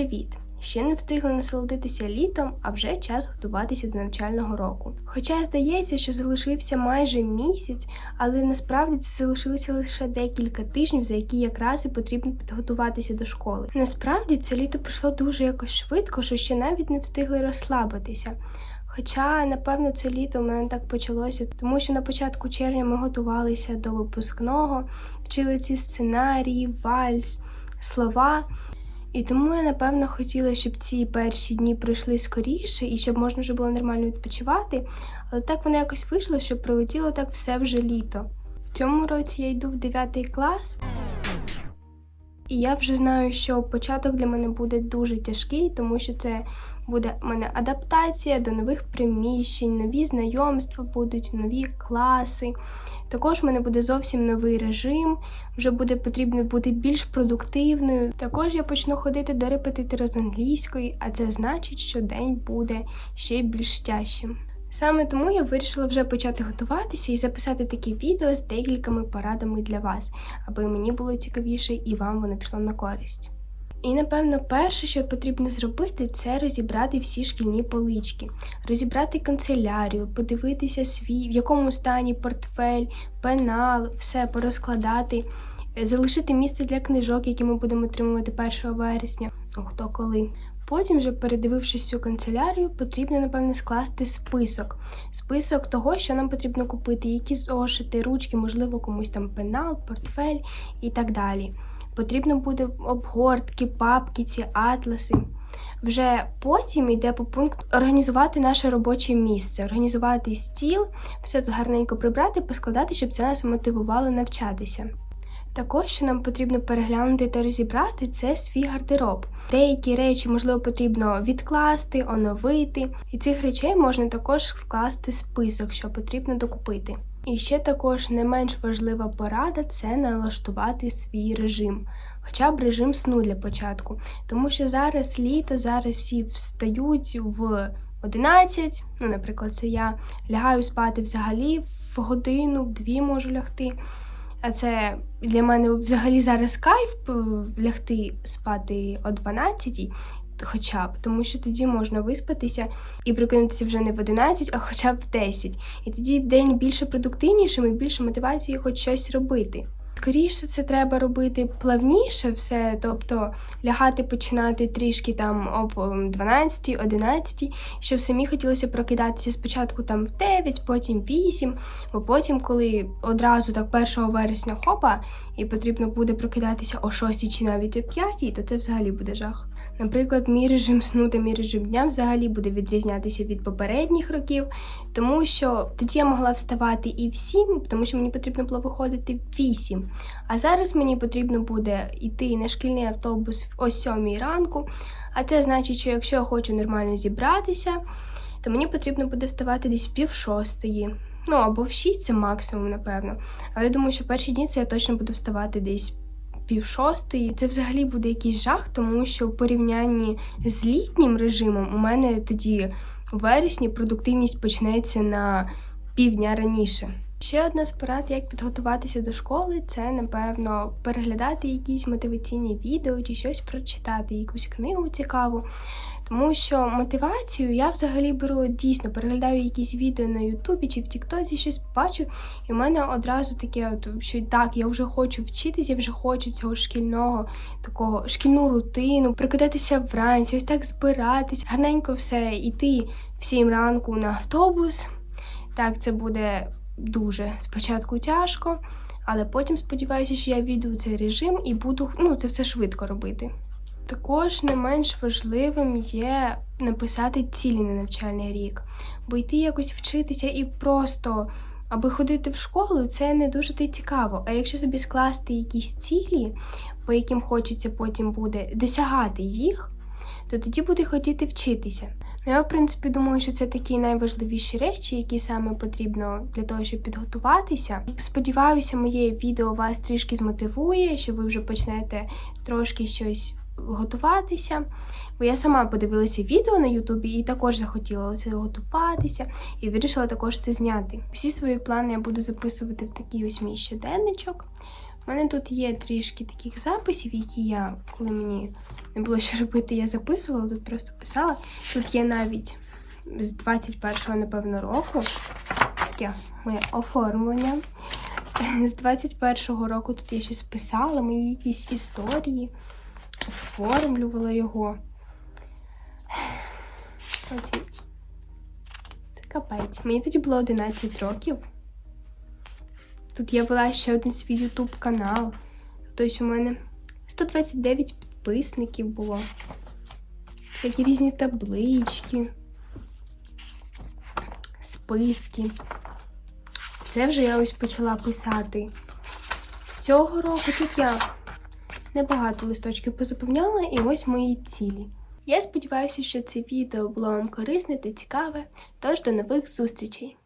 привіт! Ще не встигли насолодитися літом, а вже час готуватися до навчального року. Хоча здається, що залишився майже місяць, але насправді це залишилося лише декілька тижнів, за які якраз і потрібно підготуватися до школи. Насправді це літо пройшло дуже якось швидко, що ще навіть не встигли розслабитися. Хоча, напевно, це літо в мене так почалося, тому що на початку червня ми готувалися до випускного, вчили ці сценарії, вальс, слова. І тому я напевно хотіла, щоб ці перші дні пройшли скоріше і щоб можна вже було нормально відпочивати. Але так воно якось вийшло, що прилетіло так все вже літо. В цьому році я йду в 9 клас, і я вже знаю, що початок для мене буде дуже тяжкий, тому що це буде в мене адаптація до нових приміщень, нові знайомства будуть, нові класи. Також в мене буде зовсім новий режим, вже буде потрібно бути більш продуктивною. Також я почну ходити до репетитора з англійської, а це значить, що день буде ще більш тяжчим. Саме тому я вирішила вже почати готуватися і записати такі відео з декількома порадами для вас, аби мені було цікавіше і вам воно пішло на користь. І напевно, перше, що потрібно зробити, це розібрати всі шкільні полички, розібрати канцелярію, подивитися свій, в якому стані портфель, пенал, все порозкладати, залишити місце для книжок, які ми будемо отримувати 1 вересня, хто коли. Потім, вже передивившись цю канцелярію, потрібно, напевне, скласти список. Список того, що нам потрібно купити, які зошити, ручки, можливо, комусь там пенал, портфель і так далі. Потрібно буде обгортки, папки, ці атласи. Вже потім йде по пункту організувати наше робоче місце, організувати стіл, все тут гарненько прибрати, поскладати, щоб це нас мотивувало навчатися. Також, що нам потрібно переглянути та розібрати, це свій гардероб. Деякі речі, можливо, потрібно відкласти, оновити, і цих речей можна також скласти список, що потрібно докупити. І ще також не менш важлива порада це налаштувати свій режим, хоча б режим сну для початку. Тому що зараз літо, зараз всі встають в 11, ну, наприклад, це я лягаю спати взагалі в годину, в дві можу лягти. А це для мене взагалі зараз кайф лягти спати о 12 хоча б, тому що тоді можна виспатися і прокинутися вже не в 11, а хоча б в 10. І тоді день більше продуктивнішим і більше мотивації хоч щось робити. Скоріше це треба робити плавніше все, тобто лягати починати трішки там об 12-11, щоб самі хотілося прокидатися спочатку там в 9, потім 8, бо потім, коли одразу так 1 вересня хопа, і потрібно буде прокидатися о 6 чи навіть о 5, то це взагалі буде жах. Наприклад, мій режим сну та мій режим дня взагалі буде відрізнятися від попередніх років, тому що тоді я могла вставати і в 7, тому що мені потрібно було виходити в 8. А зараз мені потрібно буде йти на шкільний автобус о 7 ранку. А це значить, що якщо я хочу нормально зібратися, то мені потрібно буде вставати десь пів шостої. Ну або в 6 це максимум, напевно. Але я думаю, що перші дні це я точно буду вставати десь пів шостої. Це взагалі буде якийсь жах, тому що в порівнянні з літнім режимом у мене тоді у вересні продуктивність почнеться на півдня раніше. Ще одна з порад, як підготуватися до школи, це напевно переглядати якісь мотиваційні відео чи щось прочитати, якусь книгу цікаву. Тому що мотивацію я взагалі беру дійсно, переглядаю якісь відео на Ютубі чи в Тіктоці щось бачу, і в мене одразу таке, от, що так, я вже хочу вчитися, я вже хочу цього шкільного, такого шкільну рутину, прикидатися вранці, ось так збиратись, гарненько все, іти в сім ранку на автобус. Так, це буде дуже спочатку тяжко, але потім сподіваюся, що я війду цей режим і буду ну, це все швидко робити. Також не менш важливим є написати цілі на навчальний рік, бо йти якось вчитися і просто аби ходити в школу, це не дуже цікаво. А якщо собі скласти якісь цілі, по яким хочеться потім буде досягати їх, то тоді буде хотіти вчитися. Ну, я, в принципі, думаю, що це такі найважливіші речі, які саме потрібно для того, щоб підготуватися. Сподіваюся, моє відео вас трішки змотивує, що ви вже почнете трошки щось готуватися. Бо я сама подивилася відео на Ютубі і також захотіла це готуватися і вирішила також це зняти. Всі свої плани я буду записувати в такий ось мій щоденничок. У мене тут є трішки таких записів, які я, коли мені не було що робити, я записувала, тут просто писала. Тут є навіть з 21-го, напевно, року таке моє оформлення. З 21-го року тут я щось писала, мої якісь історії, оформлювала його. Це капець. Мені тоді було 11 років. Тут я вела ще один свій ютуб канал. Тобто у мене 129 підписників було. Всякі різні таблички, списки. Це вже я ось почала писати. З цього року тут я небагато листочків позаповняла, і ось мої цілі. Я сподіваюся, що це відео було вам корисне та цікаве. Тож до нових зустрічей!